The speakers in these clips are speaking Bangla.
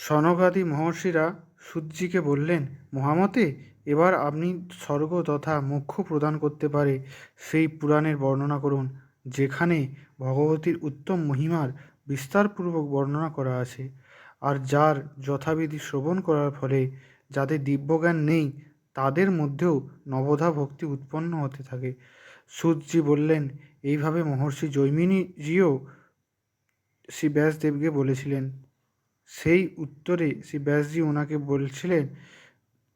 সনকাদি মহর্ষিরা সূতজিকে বললেন, মহামতে, এবার আপনি স্বর্গ তথা মোক্ষ প্রদান করতে পারে সেই পুরাণের বর্ণনা করুন, যেখানে ভগবতীর উত্তম মহিমার বিস্তারপূর্বক বর্ণনা করা আছে। আর যার যথাবিধি শ্রবণ করার ফলে, যাদের দিব্যজ্ঞান নেই, তাদের মধ্যেও নবধা ভক্তি উৎপন্ন হতে থাকে। সূতজি বললেন, এইভাবে মহর্ষি জৈমিনীজিও শ্রী ব্যাসদেবকে বলেছিলেন সেই উত্তরে শ্রী ব্যাসজি ওনাকে বলছিলেন,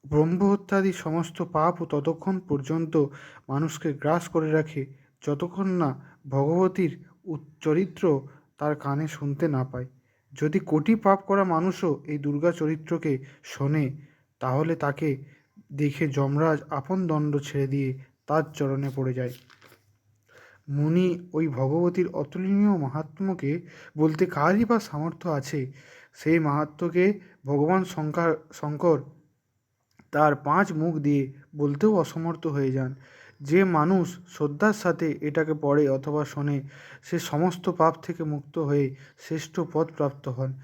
ব্রহ্মহত্যাদি সমস্ত পাপও ততক্ষণ পর্যন্ত মানুষকে গ্রাস করে রাখে, যতক্ষণ না ভগবতীর চরিত্র তার কানে শুনতে না পায়। যদি কোটি পাপ করা মানুষও এই দুর্গা চরিত্রকে শোনে, তাহলে তাকে দেখে যমরাজ আপন দণ্ড ছেড়ে দিয়ে তার চরণে পড়ে যায়। মুনি ওই ভগবতীর অতুলনীয় মাহাত্ম্যকে বলতে কারই বা সামর্থ্য আছে? সেই মাহাত্ম্যকে ভগবান শঙ্কর শঙ্কর তার পাঁচ মুখ দিয়ে বলতেও অসমর্থ হয়ে যান। যে মানুষ শ্রদ্ধার সাথে এটাকে পড়ে অথবা শোনে, সে সমস্ত পাপ থেকে মুক্ত হয়ে শ্রেষ্ঠ পদ প্রাপ্ত হন।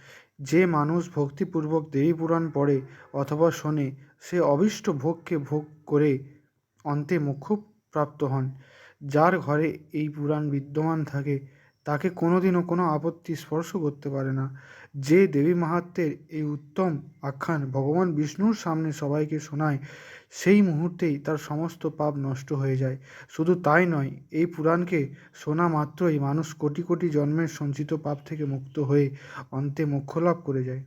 যে মানুষ ভক্তিপূর্বক দেবী পুরাণ পড়ে অথবা শোনে, সে অবিষ্ট ভোগকে ভোগ করে অন্তে মোক্ষ প্রাপ্ত হন। যার ঘরে এই পুরাণ বিদ্যমান থাকে, তাকে কোনোদিনও কোনো আপত্তি স্পর্শ করতে পারে না। যে দেবী মাহাত্ম্যের এই উত্তম আখ্যান ভগবান বিষ্ণুর সামনে সবাইকে শোনায়, সেই মুহূর্তেই তার সমস্ত পাপ নষ্ট হয়ে যায়। শুধু তাই নয়, এই পুরাণকে শোনা মাত্রই মানুষ কোটি কোটি জন্মের সঞ্চিত পাপ থেকে মুক্ত হয়ে অন্তে মোক্ষ লাভ করে যায়।